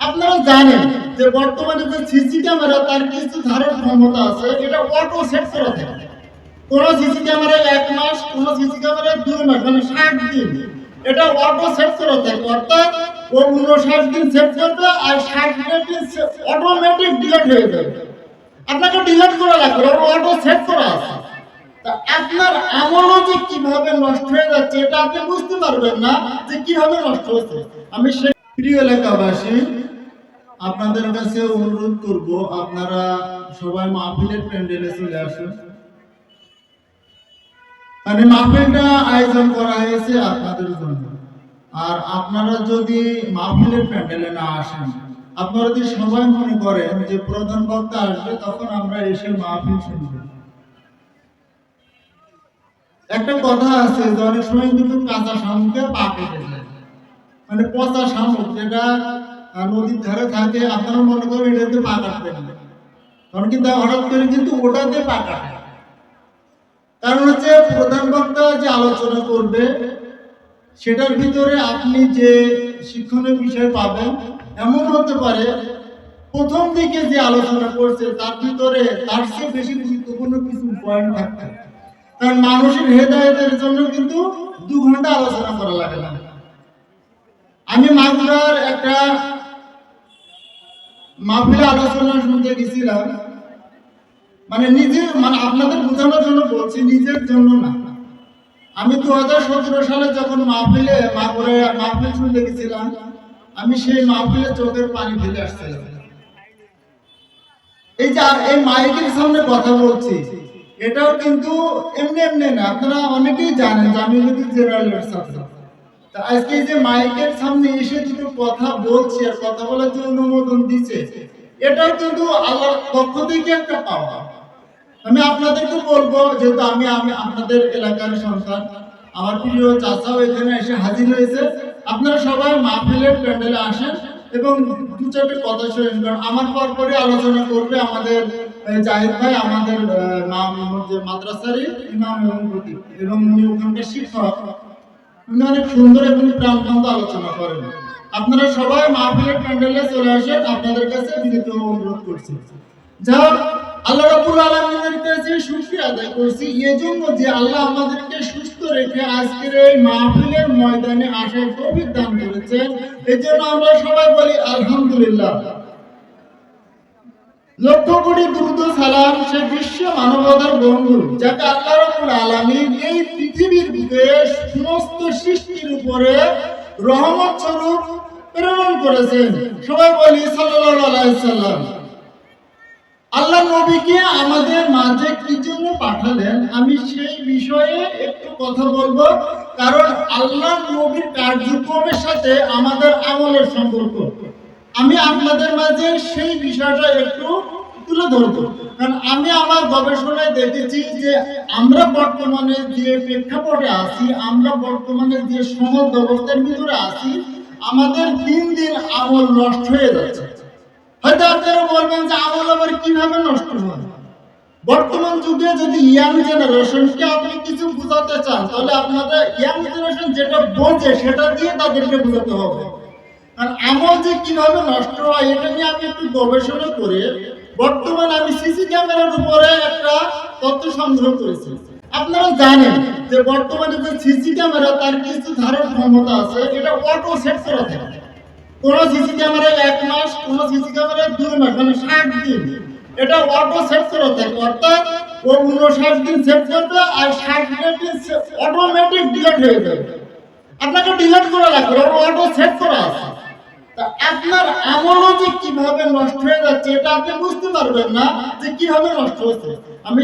আপনারা জানেন যে বর্তমানে যে সিসি ক্যামেরা, তার কিছু ধারণ ক্ষমতা আছে, এটা অটো সেট করা থাকে কোন সিসি ক্যামেরায় এক মাস, কোন সিসি ক্যামেরায় দুই মাস মানে ষাট দিন। এটা অটো সেট করা থাকে অর্থাৎ ও উনষাট দিন সেট করবে আর ষাট দিন অটোমেটিক ডিলেট হয়ে যাবে। আপনাকে ডিলেট করা লাগবে অটো সেট করা আছে। তা আপনার আমলও যে কীভাবে নষ্ট হয়ে যাচ্ছে, এটা আপনি বুঝতে পারবেন না যে কীভাবে নষ্ট হচ্ছে। আমি সে প্রিয় এলাকাবাসী আপনাদের কাছে অনুরোধ করব, আপনারা সবাই মাহফিলের প্যান্ডেলে চলে আসুন। মানে মাহফিলটা আয়োজন করা হয়েছে আপনাদের জন্য। আর আপনারা যদি মাহফিলের প্যান্ডেলে না আসেন, আপনারা যদি সবাই মনে করেন যে প্রধান বক্তা আসবে, তখন আমরা এসে মাহফিল শুনব। একটা কথা আছে যে অনেক সময় কিন্তু কাঁচা শামুকে পা কেটে যায় মানে পচা শামুক, যেটা নদীর ধারে থাকে, আপনারা মনে করেন এটাতে পা কাটবেন না। তখন কিন্তু হঠাৎ করে কিন্তু ওটাতে পা কাটে কারণ হচ্ছে প্রধান বক্তা যে আলোচনা করবে, সেটার ভিতরে আপনি যে শিক্ষণীয় বিষয় পাবেন, এমন হতে পারে, প্রথম দিকে যে আলোচনা করছে, তার ভিতরে তার চেয়ে বেশি গুরুত্বপূর্ণ কিছু পয়েন্ট থাকতে কারণ মানুষের হেদায়তের জন্য কিন্তু দু ঘণ্টা আলোচনা করা লাগে না। আমি মাগুরার একটা মাহফিলে আলোচনা শুনতে গেছিলাম। মানে নিজে মানে আপনাদের বোঝানোর জন্য বলছি, নিজের জন্য না। আমি দু হাজার সতেরো সালে যখন মাহফিলে মাহফিল শুনতে গেছিলাম, আমি সেই মাহফিলে চোখের পানি ফেলে আসছিলাম। এই যে এই মাইকের সামনে কথা বলছি, এটাও কিন্তু এমনি এমনি না, আপনারা অনেকেই জানেন যে আমি কিন্তু জেনারেলের ছাত্র। আজকে যে মাইকের সামনে এসে কথা বলছি আর কথা বলার অনুমোদন দিচ্ছে এটাও কিন্তু আল্লাহর পক্ষ থেকে একটা পাওয়া। আমি আপনাদেরকে বলব, যেহেতু আমি আমি আপনাদের এলাকার সন্তান, আমার প্রিয় এখানে এসে হাজির হয়েছে। আপনারা সবাই মাহফিলের প্যান্ডেলে আসেন এবং দু চারটে কথা শোনেন, কারণ আমার পর পরে আলোচনা করবে আমাদের জাহিদ ভাই, আমাদের মাদ্রাসারই ইমাম এবং এবং উনি ওখানকার শিক্ষক। উনি অনেক সুন্দর এবং প্রাণবন্ত আলোচনা করেন। আপনারা সবাই মাহফিলের প্যান্ডেলে চলে আসেন আপনাদের কাছে বিনীত অনুরোধ করছি। যা আল্লাহ রাব্বুল আলামিনের কাছে শুকরিয়া আদায় করছি। যে আল্লাহ আমাদেরকে সুস্থ রেখে আজকের এই মাহফিলের ময়দানে আসার তৌফিক দান করেছেন, এজন্য আমরা সবাই বলি, আলহামদুলিল্লাহ। লক্ষ কোটি দ্রুত সালাম সে বিশ্ব মানবতার বন্ধু, যাকে আল্লাহ আলামিন এই পৃথিবীর বুকে সমস্ত সৃষ্টির উপরে রহমত স্বরূপ প্রেরণ করেছেন। সবাই বলি সাল্লাম। আল্লাহ নবীকে আমাদের মাঝে কি জন্য পাঠালেন? আমি সেই বিষয়ে একটু কথা বলব, কারণ আল্লাহ নবীর কার্যক্রমের সাথে আমাদের আমলের সম্পর্ক। আমি আপনাদের মাঝে সেই বিষয়টা একটু তুলে ধরবো। কারণ আমি আমার গবেষণায় দেখেছি যে আমরা বর্তমানে যে প্রেক্ষাপটে আছি, আমরা বর্তমানে যে সমাজ ব্যবস্থার ভিতরে আছি, আমাদের দিন দিন আমল নষ্ট হয়ে যাচ্ছে। হয়তো আপনারা বলবেন যে আমল আবার কীভাবে নষ্ট হয়? বর্তমান যুগে যদি ইয়াং জেনারেশনকে আপনি কিছু বোঝাতে চান, তাহলে আপনাদের ইয়াং জেনারেশন যেটা বোঝে, সেটা দিয়ে তাদেরকে বোঝাতে হবে। কারণ আমল যে কীভাবে নষ্ট হয়, এটা নিয়ে আমি একটু গবেষণা করে বর্তমানে আমি সিসি ক্যামেরার উপরে একটা তথ্য সংগ্রহ করেছি। আপনারা জানেন যে বর্তমানে যে সিসি ক্যামেরা, তার কিছু ধারণ ক্ষমতা আছে, এটা অটো সেট করা থাকে। কোন সিসি ক্যামেরায় এক মাস, কোন সিসি ক্যামেরায় দুই মাস মানে ষাট দিন। এটা অটো সেট করা থাকে, অর্থাৎ ও উনষাট দিন সেট করবে আর ষাট দিন অটোমেটিক ডিলেট হয়ে যাবে। আপনাকে ডিলেট করা লাগবে অটো সেট করা আপনার আমলও যে কীভাবে নষ্ট হয়ে যাচ্ছে, এটা আপনি বুঝতে পারবেন না যে কীভাবে নষ্ট হচ্ছে। আমি